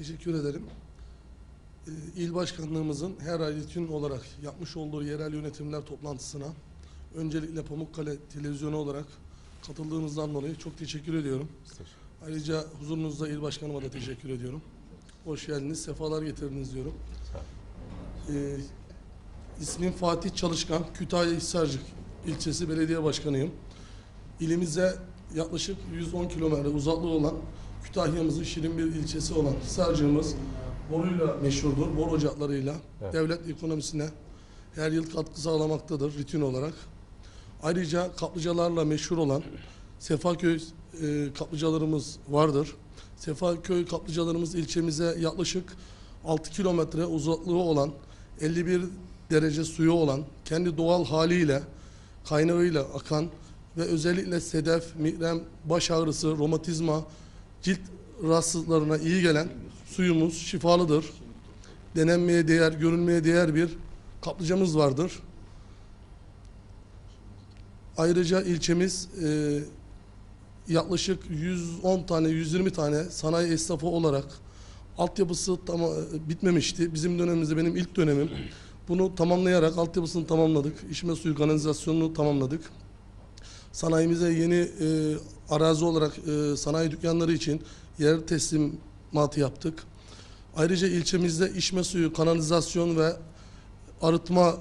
Teşekkür ederim. Ee, İl Başkanlığımızın her ay rutin olarak yapmış olduğu yerel yönetimler toplantısına öncelikle Pamukkale Televizyonu olarak katıldığınızdan dolayı çok teşekkür ediyorum. Ayrıca huzurunuzda İl Başkanıma da teşekkür ediyorum. Hoş geldiniz, sefalar getirdiniz diyorum. Ee, ismim Fatih Çalışkan, Kütahya Hisarcık ilçesi belediye başkanıyım. İlimize yaklaşık 110 kilometre uzaklığı olan Kütahya'mızın şirin bir ilçesi olan Hisarcığımız boruyla meşhurdur. Bor ocaklarıyla Evet. devlet ekonomisine her yıl katkı sağlamaktadır rutin olarak. Ayrıca kaplıcalarla meşhur olan Sefaköy e, kaplıcalarımız vardır. Sefaköy kaplıcalarımız ilçemize yaklaşık 6 kilometre uzaklığı olan 51 derece suyu olan kendi doğal haliyle kaynağıyla akan ve özellikle sedef, migrem, baş ağrısı, romatizma, cilt rahatsızlıklarına iyi gelen suyumuz şifalıdır. Denenmeye değer, görülmeye değer bir kaplıcamız vardır. Ayrıca ilçemiz e, yaklaşık 110 tane, 120 tane sanayi esnafı olarak altyapısı tam bitmemişti. Bizim dönemimizde benim ilk dönemim. Bunu tamamlayarak altyapısını tamamladık. İçme suyu kanalizasyonunu tamamladık. Sanayimize yeni e, arazi olarak e, sanayi dükkanları için yer teslimatı yaptık. Ayrıca ilçemizde içme suyu, kanalizasyon ve arıtma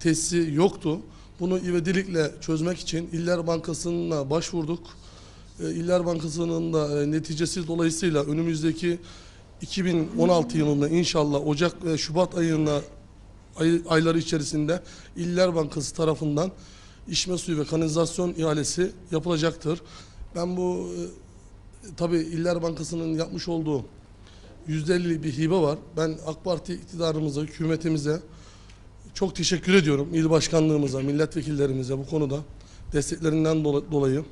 tesisi yoktu. Bunu ivedilikle çözmek için İller Bankası'na başvurduk. E, İller Bankası'nın da e, neticesi dolayısıyla önümüzdeki 2016 yılında inşallah Ocak ve Şubat ayında ay, ayları içerisinde İller Bankası tarafından içme suyu ve kanalizasyon ihalesi yapılacaktır. Ben bu e, tabii İller Bankası'nın yapmış olduğu %50 bir hibe var. Ben AK Parti iktidarımıza, hükümetimize çok teşekkür ediyorum. İl başkanlığımıza, milletvekillerimize bu konuda desteklerinden dola- dolayı.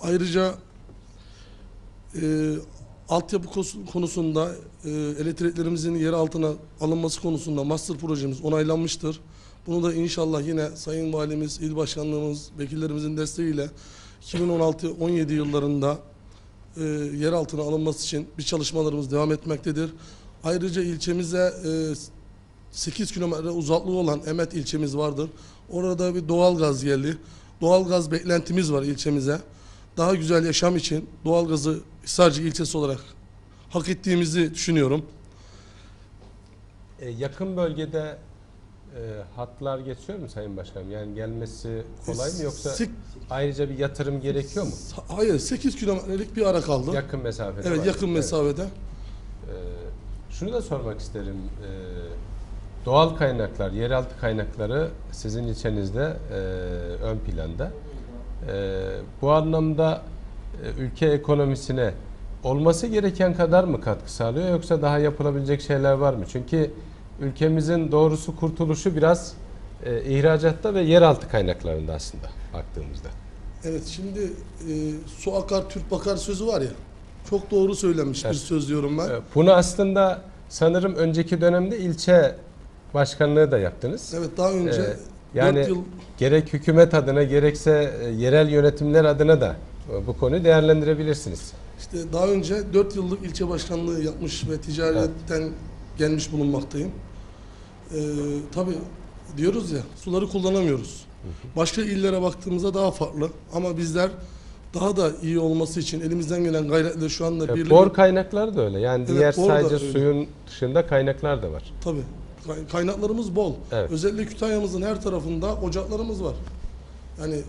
Ayrıca e, altyapı konusunda e, elektriklerimizin yer altına alınması konusunda master projemiz onaylanmıştır. Bunu da inşallah yine Sayın Valimiz, İl Başkanlığımız, vekillerimizin desteğiyle 2016-17 yıllarında e, yer altına alınması için bir çalışmalarımız devam etmektedir. Ayrıca ilçemize e, 8 kilometre uzaklığı olan Emet ilçemiz vardır. Orada bir doğal gaz geldi. Doğal gaz beklentimiz var ilçemize. Daha güzel yaşam için doğal gazı Hisarcık ilçesi olarak hak ettiğimizi düşünüyorum. E, yakın bölgede e, hatlar geçiyor mu Sayın Başkanım? Yani gelmesi kolay mı yoksa Sik- ayrıca bir yatırım gerekiyor mu? Hayır 8 kilometrelik bir ara kaldı. Yakın mesafede evet var. yakın mesafede. E, şunu da sormak isterim. E, doğal kaynaklar, yeraltı kaynakları sizin ilçenizde e, ön planda. E, bu anlamda e, ülke ekonomisine olması gereken kadar mı katkı sağlıyor yoksa daha yapılabilecek şeyler var mı? Çünkü ülkemizin doğrusu kurtuluşu biraz e, ihracatta ve yeraltı kaynaklarında aslında baktığımızda. Evet şimdi e, su akar Türk bakar sözü var ya. Çok doğru söylenmiş Evet. bir söz diyorum ben. E, Bunu aslında sanırım önceki dönemde ilçe başkanlığı da yaptınız. Evet daha önce Ee, yani 4 yıl gerek hükümet adına gerekse e, yerel yönetimler adına da e, bu konuyu değerlendirebilirsiniz. işte daha önce 4 yıllık ilçe başkanlığı yapmış ve ticaretten gelmiş bulunmaktayım. Ee, tabii diyoruz ya suları kullanamıyoruz. Başka illere baktığımızda daha farklı ama bizler daha da iyi olması için elimizden gelen gayretle şu anda E, birlikte Bor kaynakları da öyle. Yani Evet, diğer sadece suyun dışında kaynaklar da var. tabii kay- kaynaklarımız bol. Evet. Özellikle Kütahya'mızın her tarafında ocaklarımız var. Yani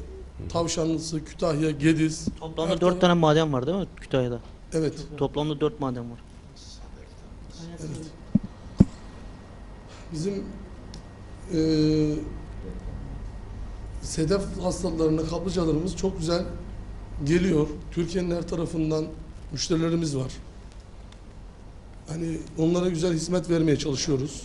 Tavşanlısı, Kütahya, Gediz. Toplamda her 4 taraf- tane maden var değil mi Kütahya'da? Evet. Toplamda 4 maden var. Bizim eee sedef hastalarına kaplıcalarımız çok güzel geliyor. Türkiye'nin her tarafından müşterilerimiz var. Hani onlara güzel hizmet vermeye çalışıyoruz.